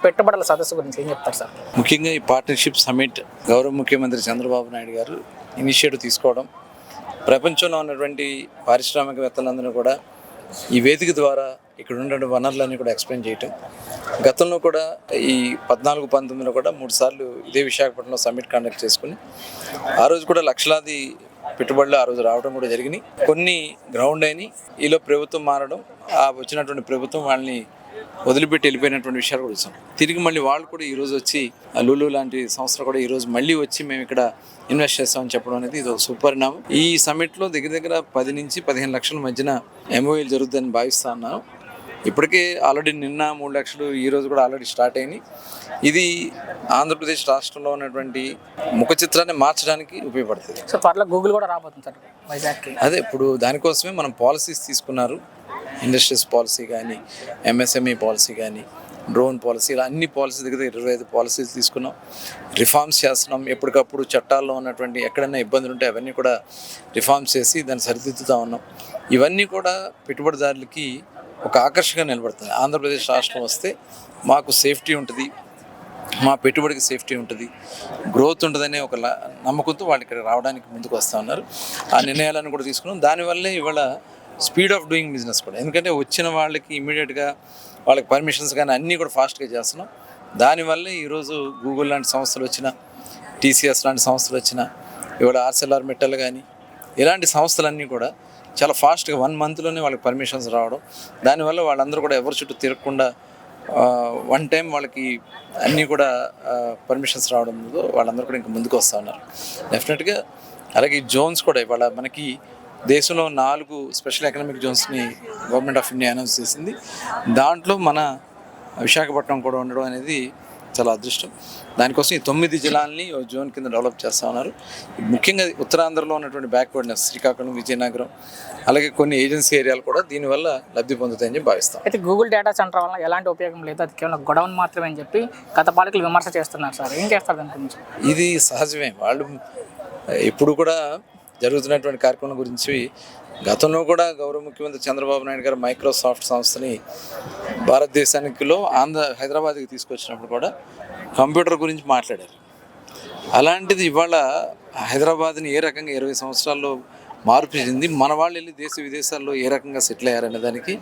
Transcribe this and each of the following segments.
పెట్టుబడుల సదస్సు గురించి ఏం చెప్తారు సార్? ముఖ్యంగా ఈ పార్ట్నర్షిప్ సమిట్ గౌరవ ముఖ్యమంత్రి చంద్రబాబు నాయుడు గారు ఇనిషియేటివ్ తీసుకోవడం ప్రపంచంలో ఉన్నటువంటి పారిశ్రామికవేత్తలందరూ కూడా ఈ వేదిక ద్వారా ఇక్కడ ఉన్నటువంటి వనరులన్నీ కూడా ఎక్స్ప్లెయిన్ చేయటం గతంలో కూడా ఈ పద్నాలుగు పంతొమ్మిదిలో కూడా మూడు సార్లు ఇదే విశాఖపట్నంలో సమ్మిట్ కండక్ట్ చేసుకుని ఆ రోజు కూడా లక్షలాది పెట్టుబడులు ఆ రోజు రావడం కూడా జరిగినాయి. కొన్ని గ్రౌండ్ అయినాయి. ఈలో ప్రభుత్వం మారడం ఆ వచ్చినటువంటి ప్రభుత్వం వాళ్ళని వదిలిపెట్టి వెళ్ళిపోయినటువంటి విషయాలు కూడా వచ్చాం తిరిగి మళ్ళీ వాళ్ళు కూడా ఈ రోజు వచ్చి లులు లాంటి సంస్థలు కూడా ఈ రోజు మళ్ళీ వచ్చి మేము ఇక్కడ ఇన్వెస్ట్ చేస్తామని చెప్పడం అనేది ఇది ఒక సుపరిణామం. ఈ సమ్మిట్లో దగ్గర దగ్గర పది నుంచి పదిహేను లక్షల మధ్యన ఎంఓఏలు జరుగుతుందని భావిస్తా ఉన్నాను. ఇప్పటికే ఆల్రెడీ నిన్న మూడు లక్షలు ఈ రోజు కూడా ఆల్రెడీ స్టార్ట్ అయినాయి. ఇది ఆంధ్రప్రదేశ్ రాష్ట్రంలో ఉన్నటువంటి ముఖ చిత్రాన్ని మార్చడానికి ఉపయోగపడుతుంది. సో త్వరలో గూగుల్ కూడా రాబోతుంది సార్ వైజాగ్కి. అదే ఇప్పుడు దానికోసమే మనం పాలసీస్ తీసుకున్నారు. ఇండస్ట్రీస్ పాలసీ కానీ ఎంఎస్ఎంఈ పాలసీ కానీ డ్రోన్ పాలసీ ఇలా అన్ని పాలసీ దగ్గర ఇరవై ఐదు పాలసీలు తీసుకున్నాం. రిఫార్మ్స్ చేస్తున్నాం. ఎప్పటికప్పుడు చట్టాల్లో ఉన్నటువంటి ఎక్కడైనా ఇబ్బందులు ఉంటే అవన్నీ కూడా రిఫార్మ్స్ చేసి దాన్ని సరిదిద్దుతూ ఉన్నాం. ఇవన్నీ కూడా పెట్టుబడిదారులకి ఒక ఆకర్షణగా నిలబడుతుంది ఆంధ్రప్రదేశ్ రాష్ట్రం వస్తే మాకు సేఫ్టీ ఉంటుంది. మా పెట్టుబడికి సేఫ్టీ ఉంటుంది. గ్రోత్ ఉంటుందనే ఒక ల- నమ్మకంతో వాళ్ళు ఇక్కడ రావడానికి ముందుకు వస్తూ ఉన్నారు. ఆ నిర్ణయాలను కూడా తీసుకున్నాం. దానివల్లే ఇవాళ స్పీడ్ ఆఫ్ డూయింగ్ బిజినెస్ కూడా. ఎందుకంటే వచ్చిన వాళ్ళకి ఇమీడియట్గా వాళ్ళకి పర్మిషన్స్ కానీ అన్నీ కూడా ఫాస్ట్గా చేస్తున్నాం. దానివల్లే ఈరోజు గూగుల్ లాంటి సంస్థలు వచ్చిన టీసీఎస్ లాంటి సంస్థలు వచ్చిన ఇవాళ ఆర్సెల్ఆర్ మెట్టలు కానీ ఇలాంటి సంస్థలన్నీ కూడా చాలా ఫాస్ట్గా వన్ మంత్లోనే వాళ్ళకి పర్మిషన్స్ రావడం. దానివల్ల వాళ్ళందరూ కూడా ఎవరి చుట్టూ తిరగకుండా వన్ టైం వాళ్ళకి అన్నీ కూడా పర్మిషన్స్ రావడంతో వాళ్ళందరూ కూడా ఇంకా ముందుకు వస్తూ ఉన్నారు. డెఫినెట్గా అలాగే జోన్స్ కూడా ఇవాళ మనకి దేశంలో నాలుగు స్పెషల్ ఎకనామిక్ జోన్స్ని గవర్నమెంట్ ఆఫ్ ఇండియా అనౌన్స్ చేసింది. దాంట్లో మన విశాఖపట్నం కూడా ఉండడం అనేది చాలా అదృష్టం. దానికోసం ఈ తొమ్మిది జిల్లాలని ఓ జోన్ కింద డెవలప్ చేస్తూ ఉన్నారు. ముఖ్యంగా ఉత్తరాంధ్రలో ఉన్నటువంటి బ్యాక్వర్డ్నెస్ శ్రీకాకుళం విజయనగరం అలాగే కొన్ని ఏజెన్సీ ఏరియాలు కూడా దీనివల్ల లబ్ధి పొందుతాయని భావిస్తాం. అయితే గూగుల్ డేటా సెంటర్ వల్ల ఎలాంటి ఉపయోగం లేదు? అది కేవలం గొడవన్ మాత్రమే అని చెప్పి గత పాలకులు విమర్శ చేస్తున్నారు సార్. ఏం చేస్తారు దాని గురించి ఇది సహజమే. వాళ్ళు ఎప్పుడు కూడా జరుగుతున్నటువంటి కార్యక్రమం గురించి గతంలో కూడా గౌరవ ముఖ్యమంత్రి చంద్రబాబు నాయుడు గారు మైక్రోసాఫ్ట్ సంస్థని భారతదేశానికిలో ఆంధ్ర హైదరాబాద్కి తీసుకొచ్చినప్పుడు కూడా కంప్యూటర్ గురించి మాట్లాడారు. అలాంటిది ఇవాళ హైదరాబాద్ని ఏ రకంగా ఇరవై సంవత్సరాల్లో మార్పు చెంది మన వాళ్ళు వెళ్ళి దేశ విదేశాల్లో ఏ రకంగా సెటిల్ అయ్యారనే దానికి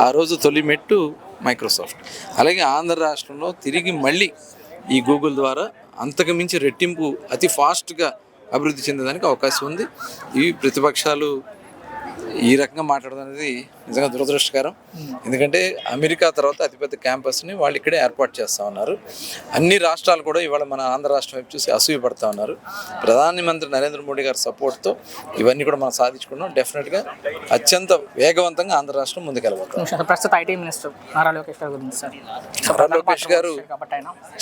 ఆ రోజు తొలి మెట్టు మైక్రోసాఫ్ట్. అలాగే ఆంధ్ర రాష్ట్రంలో తిరిగి మళ్ళీ ఈ గూగుల్ ద్వారా అంతకు మించి రెట్టింపు అతి ఫాస్ట్గా అభివృద్ధి చెందడానికి అవకాశం ఉంది. ఈ ప్రతిపక్షాలు ఈ రకంగా మాట్లాడడం అనేది నిజంగా దురదృష్టకరం. ఎందుకంటే అమెరికా తర్వాత అతిపెద్ద క్యాంపస్ని వాళ్ళు ఇక్కడే ఏర్పాటు చేస్తూ ఉన్నారు. అన్ని రాష్ట్రాలు కూడా ఇవాళ మన ఆంధ్ర రాష్ట్రం వైపు చూసి అసూయ పడుతూ ఉన్నారు. ప్రధానమంత్రి నరేంద్ర మోడీ గారి సపోర్ట్తో ఇవన్నీ కూడా మనం సాధించుకున్నాం. డెఫినెట్గా అత్యంత వేగవంతంగా ఆంధ్ర రాష్ట్రం ముందుకెళ్ళబోతాం నిమిషం. ప్రస్తుత ఐటీ మినిస్టర్ నారా లోకేష్ గారి గురించి నారా లోకేష్ గారు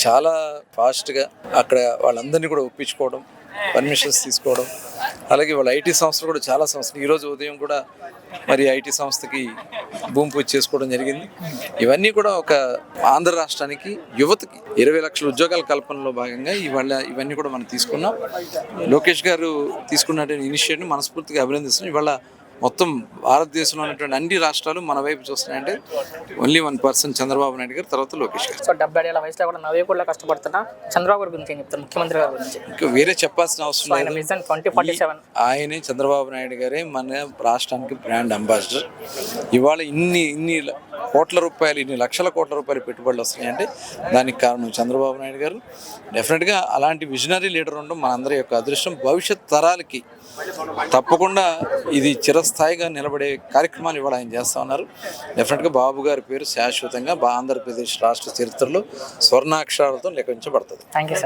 చాలా ఫాస్ట్గా అక్కడ వాళ్ళందరినీ కూడా ఒప్పించుకోవడం పర్మిషన్స్ తీసుకోవడం. అలాగే వాళ్ళ ఐటీ సంస్థలు కూడా చాలా సంస్థలు. ఈరోజు ఉదయం కూడా మరి ఐటీ సంస్థకి భూమి పూజ చేసుకోవడం జరిగింది. ఇవన్నీ కూడా ఒక ఆంధ్ర రాష్ట్రానికి యువతకి ఇరవై లక్షల ఉద్యోగాల కల్పనలో భాగంగా ఇవాళ ఇవన్నీ కూడా మనం తీసుకున్నాం. లోకేష్ గారు తీసుకున్నటువంటి ఇనిషియేటివ్ మనస్ఫూర్తిగా అభినందిస్తున్నాం. ఇవాళ మొత్తం భారతదేశంలో ఉన్నటువంటి అన్ని రాష్ట్రాలు మన వైపు చూస్తున్నాయంటే only one person Chandrababu Naidu garu తర్వాత లోకేష్ గారు. సో డెబ్బై ఏళ్ళ వయసులో కూడా నవేకుల్లో కష్టపడుతున్నా. చంద్రబాబు గారి గురించి ఏం చెప్తారు? ముఖ్యమంత్రి గారి గురించి. ఇంకా వేరే చెప్పాల్సిన అవసరం ఆయన లేదు. ఆయనే చంద్రబాబు నాయుడు గారే మన రాష్ట్రానికి బ్రాండ్ అంబాసిడర్. ఇవాళ ఇన్ని ఇన్ని కోట్ల రూపాయలు ఇన్ని లక్షల కోట్ల రూపాయలు పెట్టుబడులు వస్తున్నాయంటే దానికి కారణం చంద్రబాబు నాయుడు గారు. డెఫినెట్గా అలాంటి విజనరీ లీడర్ ఉండడం మనందరి యొక్క అదృష్టం. భవిష్యత్ తరాలకి తప్పకుండా ఇది చిరస్థాయిగా నిలబడే కార్యక్రమాలు ఇవాళ ఆయన చేస్తూ ఉన్నారు. డెఫినెట్గా బాబు గారి పేరు శాశ్వతంగా ఆంధ్రప్రదేశ్ రాష్ట్ర చరిత్రలో స్వర్ణాక్షరాలతో లెక్కించబడుతుంది. Thank you sir